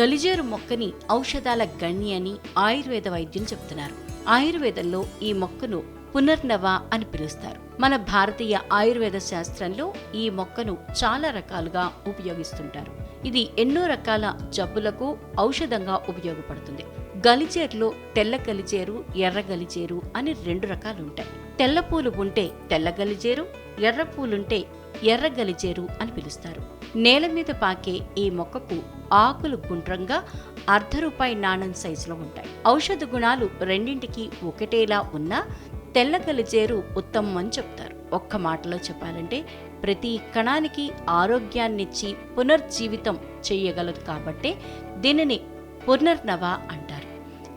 గలిజేరు మొక్కని ఔషధాల గణి అని ఆయుర్వేద వైద్యులు చెబుతున్నారు. ఆయుర్వేదంలో ఈ మొక్కను పునర్నవ అని పిలుస్తారు. మన భారతీయ ఆయుర్వేద శాస్త్రంలో ఈ మొక్కను చాలా రకాలుగా ఉపయోగిస్తుంటారు. ఇది ఎన్నో రకాల జబ్బులకు ఔషధంగా ఉపయోగపడుతుంది. గలిజేరులో తెల్ల గలిచేరు ఎర్ర గలిజేరు అని రెండు రకాలు ఉంటాయి తెల్ల పూలు ఉంటే తెల్ల గలిజేరు ఎర్ర పూలుంటే ఎర్ర గలిజేరు అని పిలుస్తారు. నేల మీద పాకే ఈ మొక్కకు ఆకులు గుండ్రంగా అర్ధ రూపాయి నాణం సైజులో ఉంటాయి. ఔషధ గుణాలు రెండింటికి ఒకటేలా ఉన్నా తెల్ల చేరు ఉత్తమం అని చెప్తారు. ఒక్క మాటలో చెప్పాలంటే ప్రతి కణానికి ఆరోగ్యాన్నిచ్చి పునర్జీవితం చేయగలదు కాబట్టే దీనిని పునర్నవ అంటారు.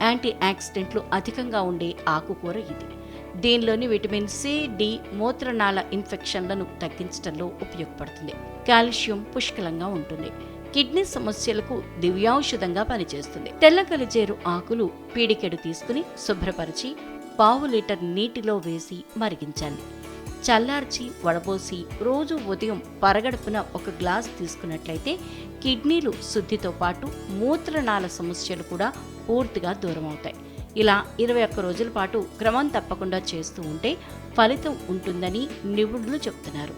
యాంటీ ఆక్సిడెంట్లు అధికంగా ఉండే ఆకుకూర ఇది. దీనిలోని విటమిన్ సి డి మూత్రనాళ ఇన్ఫెక్షన్లను తగ్గించడంలో ఉపయోగపడుతుంది. కాల్షియం పుష్కలంగా ఉంటుంది. కిడ్నీ సమస్యలకు దివ్యౌషధంగా పనిచేస్తుంది. తెల్ల కలిజేరు ఆకులు పీడికెడు తీసుకుని శుభ్రపరిచి పావు లీటర్ నీటిలో వేసి మరిగించాలి చల్లార్చి వడబోసి రోజు ఉదయం పరగడుపున ఒక గ్లాస్ తీసుకున్నట్లయితే కిడ్నీలు శుద్ధితో పాటు మూత్రనాళ సమస్యలు కూడా పూర్తిగా దూరం అవుతాయి ఇలా ఇరవై ఒక్క రోజుల పాటు క్రమం తప్పకుండా చేస్తూ ఉంటే ఫలితం ఉంటుందని నిపుణులు చెబుతున్నారు.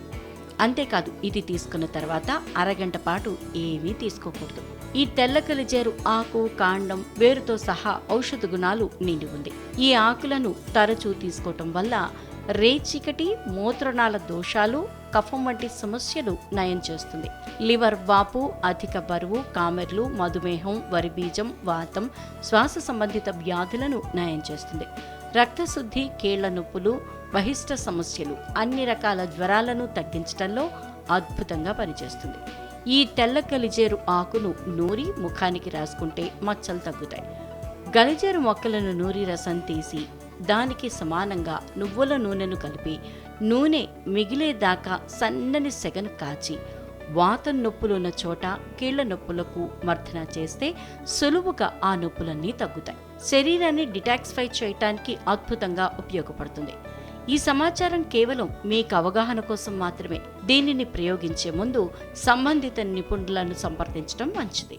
అంతేకాదు ఇది తీసుకున్న తర్వాత అరగంట పాటు ఏమీ తీసుకోకూడదు. ఈ తెల్ల కలిజేరు ఆకు కాండం వేరుతో సహా ఔషధ గుణాలు నిండి ఉంది. ఈ ఆకులను తరచూ తీసుకోవటం వల్ల రేచీకటి మూత్రనాళ దోషాలు కఫం వంటి సమస్యలు నయం చేస్తుంది. లివర్ వాపు అధిక బరువు కామెర్లు మధుమేహం వరిబీజం వాతం శ్వాస సంబంధిత వ్యాధులను నయం చేస్తుంది. రక్తశుద్ధి కీళ్ళ నొప్పులు బహిష్ట సమస్యలు అన్ని రకాల జ్వరాలను తగ్గించడంలో అద్భుతంగా పనిచేస్తుంది. ఈ తెల్ల గలిజేరు ఆకును నూరి ముఖానికి రాసుకుంటే మచ్చలు తగ్గుతాయి. గలిజేరు మొక్కలను నూరి రసం తీసి దానికి సమానంగా నువ్వుల నూనెను కలిపి నూనె మిగిలేదాకా సన్నని సెగను కాచి వాతం నొప్పులున్న చోట కీళ్ళ నొప్పులకు మర్దన చేస్తే సులువుగా ఆ నొప్పులన్నీ తగ్గుతాయి. శరీరాన్ని డిటాక్సిఫై చేయటానికి అద్భుతంగా ఉపయోగపడుతుంది. ఈ సమాచారం కేవలం మీకు అవగాహన కోసం మాత్రమే. దీనిని ప్రయోగించే ముందు సంబంధిత నిపుణులను సంప్రదించడం మంచిది.